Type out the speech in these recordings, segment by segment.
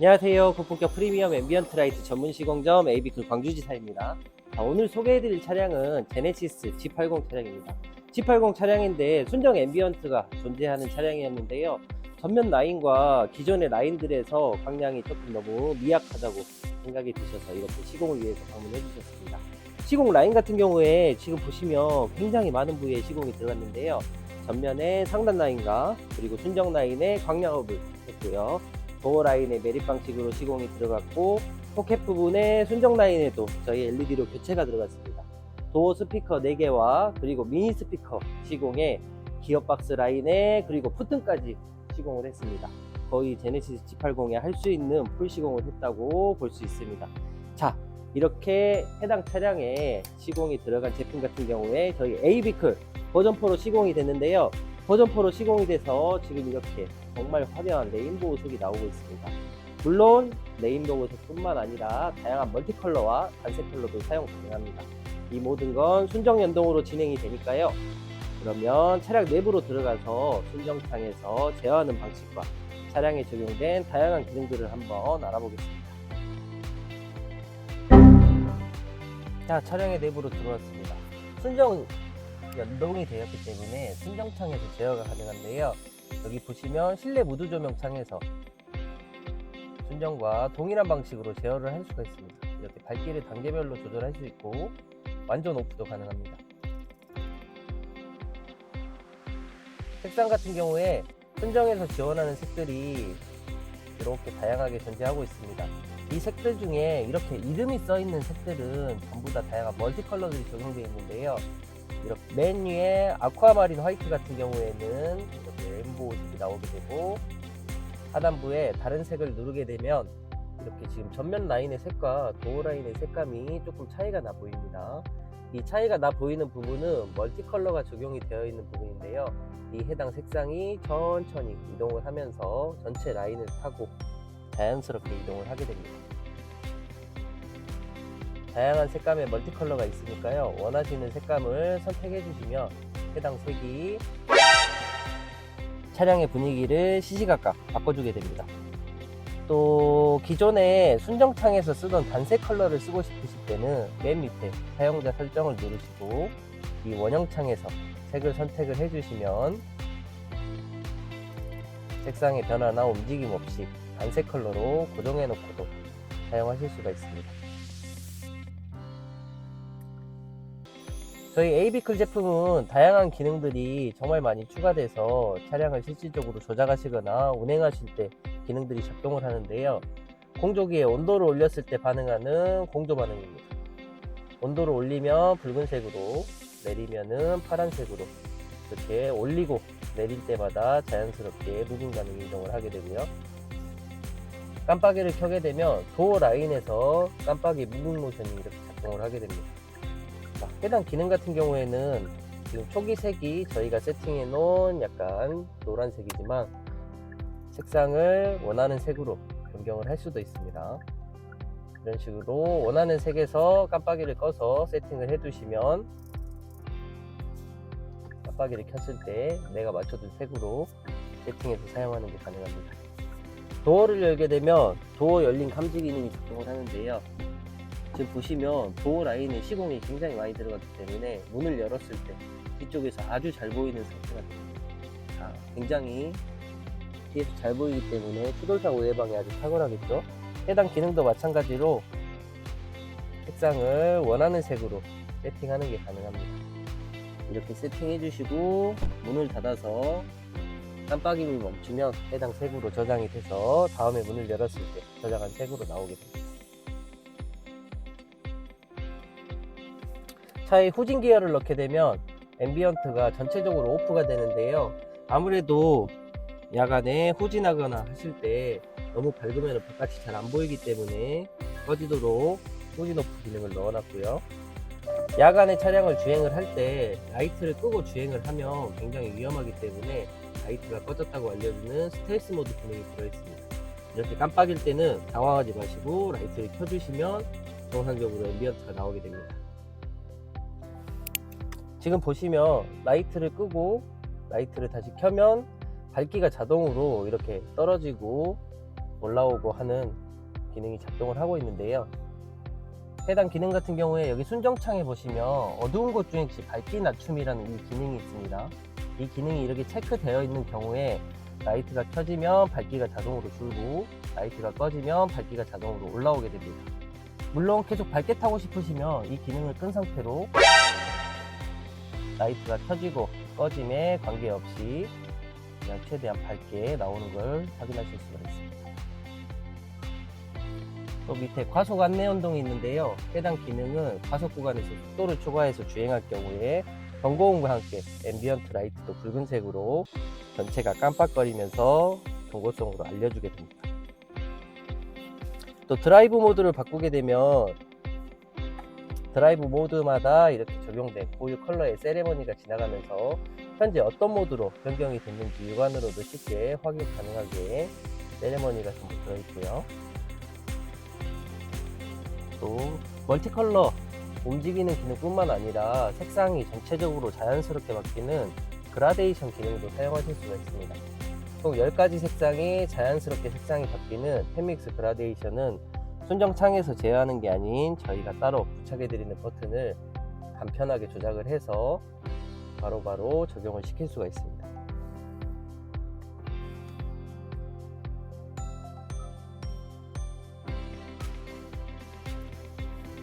안녕하세요. 고품격 프리미엄 앰비언트 라이트 전문 시공점 에이비클 광주지사입니다. 자, 오늘 소개해드릴 차량은 제네시스 G80 차량입니다. G80 차량인데 순정 앰비언트가 존재하는 차량이었는데요. 전면 라인과 기존의 라인들에서 광량이 조금 너무 미약하다고 생각이 드셔서 이렇게 시공을 위해서 방문해 주셨습니다. 시공 라인 같은 경우에 지금 보시면 굉장히 많은 부위에 시공이 들어갔는데요. 전면에 상단 라인과 그리고 순정 라인에 광량업을 했고요. 도어 라인에 매립 방식으로 시공이 들어갔고 포켓 부분에 순정 라인에도 저희 LED로 교체가 들어갔습니다. 도어 스피커 4개와 그리고 미니 스피커 시공에 기어박스 라인에 그리고 푸튼까지 시공을 했습니다. 거의 제네시스 G80에 할 수 있는 풀 시공을 했다고 볼 수 있습니다. 자, 이렇게 해당 차량에 시공이 들어간 제품 같은 경우에 저희 AB클 버전 4로 시공이 됐는데요. 버전 4로 시공이 돼서 지금 이렇게 정말 화려한 레인보우 색이 나오고 있습니다. 물론 레인보우 색뿐만 아니라 다양한 멀티컬러와 단색 컬러도 사용 가능합니다. 이 모든 건 순정 연동으로 진행이 되니까요. 그러면 차량 내부로 들어가서 순정창에서 제어하는 방식과 차량에 적용된 다양한 기능들을 한번 알아보겠습니다. 자, 차량의 내부로 들어왔습니다. 순정 연동이 되었기 때문에 순정창에서 제어가 가능한데요. 여기 보시면 실내 무드 조명 창에서 순정과 동일한 방식으로 제어를 할 수가 있습니다. 이렇게 밝기를 단계별로 조절할 수 있고 완전 오프도 가능합니다. 색상 같은 경우에 순정에서 지원하는 색들이 이렇게 다양하게 존재하고 있습니다. 이 색들 중에 이렇게 이름이 써 있는 색들은 전부 다 다양한 멀티 컬러들이 적용되어 있는데요. 이렇게 맨 위에 아쿠아마린 화이트 같은 경우에는 이렇게 레인보우 색이 나오게 되고 하단부에 다른 색을 누르게 되면 이렇게 지금 전면 라인의 색과 도어 라인의 색감이 조금 차이가 나 보입니다. 이 차이가 나 보이는 부분은 멀티컬러가 적용이 되어 있는 부분인데요. 이 해당 색상이 천천히 이동을 하면서 전체 라인을 타고 자연스럽게 이동을 하게 됩니다. 다양한 색감의 멀티컬러가 있으니까요. 원하시는 색감을 선택해 주시면 해당 색이 차량의 분위기를 시시각각 바꿔주게 됩니다. 또 기존에 순정창에서 쓰던 단색 컬러를 쓰고 싶으실 때는 맨 밑에 사용자 설정을 누르시고 이 원형창에서 색을 선택을 해주시면 색상의 변화나 움직임 없이 단색 컬러로 고정해 놓고도 사용하실 수가 있습니다. 저희 AB클 제품은 다양한 기능들이 정말 많이 추가돼서 차량을 실질적으로 조작하시거나 운행하실 때 기능들이 작동을 하는데요. 공조기에 온도를 올렸을 때 반응하는 공조 반응입니다. 온도를 올리면 붉은색으로 내리면은 파란색으로 이렇게 올리고 내릴 때마다 자연스럽게 무빙 반응이 이동을 하게 되고요. 깜빡이를 켜게 되면 도어 라인에서 깜빡이 무빙 모션이 이렇게 작동을 하게 됩니다. 자, 해당 기능 같은 경우에는 지금 초기 색이 저희가 세팅해 놓은 약간 노란색이지만 색상을 원하는 색으로 변경을 할 수도 있습니다. 이런 식으로 원하는 색에서 깜빡이를 꺼서 세팅을 해 두시면 깜빡이를 켰을 때 내가 맞춰둔 색으로 세팅해서 사용하는 게 가능합니다. 도어를 열게 되면 도어 열림 감지 기능이 작동을 하는데요. 지금 보시면 도어 라인에 시공이 굉장히 많이 들어갔기 때문에 문을 열었을 때 뒤쪽에서 아주 잘 보이는 상태가 됩니다. 자, 굉장히 뒤에서 잘 보이기 때문에 추돌사고 예방에 아주 탁월하겠죠. 해당 기능도 마찬가지로 색상을 원하는 색으로 세팅하는 게 가능합니다. 이렇게 세팅해 주시고 문을 닫아서 깜빡임이 멈추면 해당 색으로 저장이 돼서 다음에 문을 열었을 때 저장한 색으로 나오게 됩니다. 차에 후진 기어를 넣게 되면 앰비언트가 전체적으로 오프가 되는데요. 아무래도 야간에 후진하거나 하실 때 너무 밝으면 바깥이 잘 안 보이기 때문에 꺼지도록 후진 오프 기능을 넣어놨고요. 야간에 차량을 주행을 할 때 라이트를 끄고 주행을 하면 굉장히 위험하기 때문에 라이트가 꺼졌다고 알려주는 스텔스 모드 기능이 들어있습니다. 이렇게 깜빡일 때는 당황하지 마시고 라이트를 켜주시면 정상적으로 앰비언트가 나오게 됩니다. 지금 보시면 라이트를 끄고 라이트를 다시 켜면 밝기가 자동으로 이렇게 떨어지고 올라오고 하는 기능이 작동을 하고 있는데요. 해당 기능 같은 경우에 여기 순정창에 보시면 어두운 곳시 밝기 낮춤이라는 이 기능이 있습니다. 이 기능이 이렇게 체크되어 있는 경우에 라이트가 켜지면 밝기가 자동으로 줄고 라이트가 꺼지면 밝기가 자동으로 올라오게 됩니다. 물론 계속 밝게 타고 싶으시면 이 기능을 끈 상태로 라이트가 켜지고 꺼짐에 관계없이 그냥 최대한 밝게 나오는 걸 확인하실 수가 있습니다. 또 밑에 과속 안내 연동이 있는데요. 해당 기능은 과속 구간에서 속도를 초과해서 주행할 경우에 경고음과 함께 앰비언트 라이트도 붉은색으로 전체가 깜빡거리면서 경고성으로 알려주게 됩니다. 또 드라이브 모드를 바꾸게 되면 드라이브 모드마다 이렇게 적용된 고유 컬러의 세레머니가 지나가면서 현재 어떤 모드로 변경이 됐는지 육안으로도 쉽게 확인 가능하게 세레머니가 전부 들어있고요. 또 멀티컬러 움직이는 기능뿐만 아니라 색상이 전체적으로 자연스럽게 바뀌는 그라데이션 기능도 사용하실 수가 있습니다. 총 10가지 색상이 자연스럽게 색상이 바뀌는 펜믹스 그라데이션은 순정창에서 제어하는 게 아닌 저희가 따로 부착해드리는 버튼을 간편하게 조작을 해서 바로바로 적용을 시킬 수가 있습니다.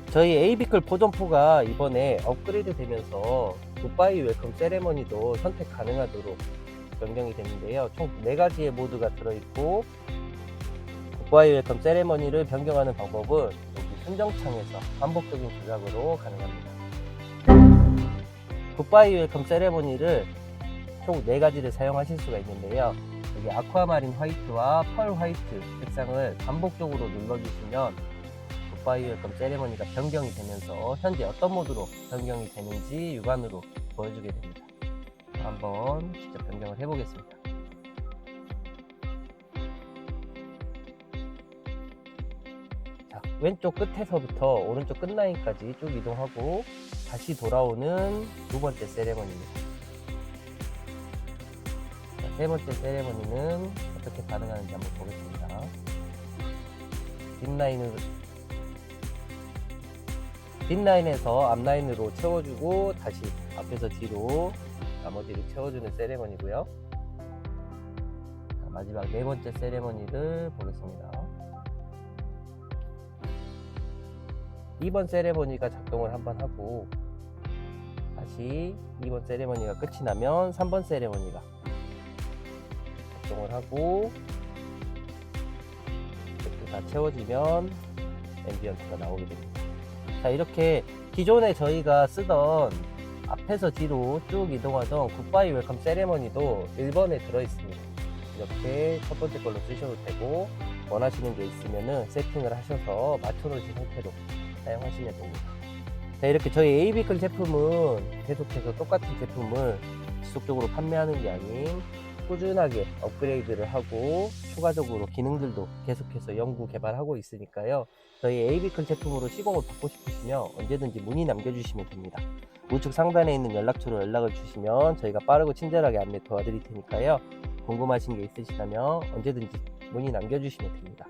저희 에이비클 버전4가 이번에 업그레이드 되면서 굿바이 웰컴 세레머니도 선택 가능하도록 변경이 됐는데요. 총 4가지의 모드가 들어있고 굿바이 웰컴 세레머니를 변경하는 방법은 여기 순정창에서 반복적인 조작으로 가능합니다. 굿바이 웰컴 세레머니를 총 4가지를 사용하실 수가 있는데요. 여기 아쿠아마린 화이트와 펄 화이트 색상을 반복적으로 눌러주시면 굿바이 웰컴 세레머니가 변경이 되면서 현재 어떤 모드로 변경이 되는지 육안으로 보여주게 됩니다. 한번 직접 변경을 해보겠습니다. 왼쪽 끝에서부터 오른쪽 끝라인까지 쭉 이동하고 다시 돌아오는 두 번째 세레머니입니다. 자, 세 번째 세레머니는 어떻게 반응하는지 한번 보겠습니다. 뒷라인을 뒷라인에서 앞라인으로 채워주고 다시 앞에서 뒤로 나머지를 채워주는 세레머니고요. 자, 마지막 네 번째 세레머니를 보겠습니다. 2번 세레머니가 작동을 한번 하고 다시 2번 세레머니가 끝이 나면 3번 세레머니가 작동을 하고 이렇게 다 채워지면 앰비언트가 나오게 됩니다. 자 이렇게 기존에 저희가 쓰던 앞에서 뒤로 쭉 이동하던 굿바이 웰컴 세레머니도 1번에 들어있습니다. 이렇게 첫 번째 걸로 쓰셔도 되고 원하시는 게 있으면은 세팅을 하셔서 맞춰놓으신 상태로 사용하시면 됩니다. 자 이렇게 저희 에이비클 제품은 계속해서 똑같은 제품을 지속적으로 판매하는 게 아닌 꾸준하게 업그레이드를 하고 추가적으로 기능들도 계속해서 연구 개발하고 있으니까요. 저희 에이비클 제품으로 시공을 받고 싶으시면 언제든지 문의 남겨주시면 됩니다. 우측 상단에 있는 연락처로 연락을 주시면 저희가 빠르고 친절하게 안내 도와드릴 테니까요. 궁금하신 게 있으시다면 언제든지 문의 남겨주시면 됩니다.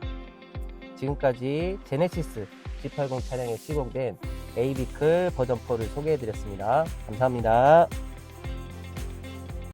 지금까지 제네시스 G80 차량에 시공된 에이비클 버전 4를 소개해드렸습니다. 감사합니다.